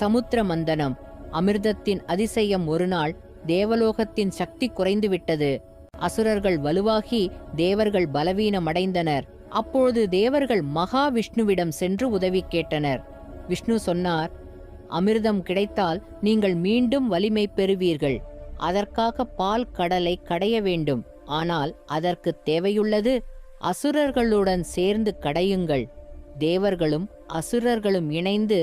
சமுத்திர மந்தனம் அமிர்தத்தின் அதிசயம் ஒரு நாள் தேவலோகத்தின் சக்தி குறைந்துவிட்டது. அசுரர்கள் வலுவாகி தேவர்கள் பலவீனமடைந்தனர். அப்பொழுது தேவர்கள் மகாவிஷ்ணுவிடம் சென்று உதவி கேட்டனர். விஷ்ணு சொன்னார் அமிர்தம் கிடைத்தால் நீங்கள் மீண்டும் வலிமை பெறுவீர்கள். அதற்காக பால் கடலை கடைய வேண்டும். ஆனால் அதற்கு தேவையுள்ளது அசுரர்களுடன் சேர்ந்து கடையுங்கள். தேவர்களும் அசுரர்களும் இணைந்து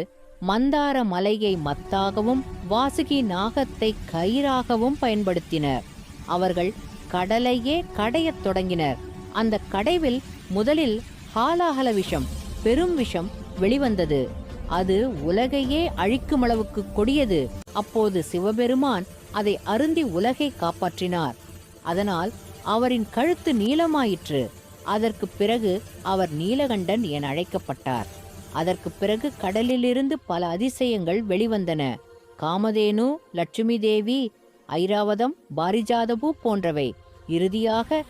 மந்தார மலையை மத்தாகவும் வாசுகி நாகத்தை கயிறாகவும் பயன்படுத்தினர். அவர்கள் கடலையே கடையத் தொடங்கினர். அந்த கடைவில் முதலில் ஹாலாஹல விஷம் பெரும் விஷம் வெளிவந்தது. அது உலகையே அழிக்கும் அளவுக்கு கொடியது. அப்போது சிவபெருமான் அதை அருந்தி உலகை காப்பாற்றினார். அதனால் அவரின் கழுத்து நீளமாயிற்று. அதற்கு பிறகு அவர் நீலகண்டன் என அழைக்கப்பட்டார். அதற்கு பிறகு கடலிலிருந்து பல அதிசயங்கள் வெளிவந்தன. காமதேனு லட்சுமி தேவி ஐராவதம் பாரிஜாதபு போன்றவை. இறுதியாக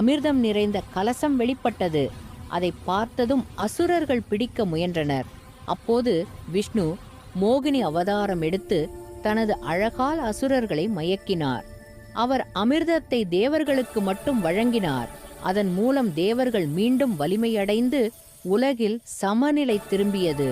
அமிர்தம் நிறைந்த கலசம் வெளிப்பட்டது. அதை பார்த்ததும் அசுரர்கள் பிடிக்க முயன்றனர். அப்போது விஷ்ணு மோகினி அவதாரம் எடுத்து தனது அழகால் அசுரர்களை மயக்கினார். அவர் அமிர்தத்தை தேவர்களுக்கு மட்டும் வழங்கினார். அதன் மூலம் தேவர்கள் மீண்டும் வலிமையடைந்து உலகில் சமநிலை திரும்பியது.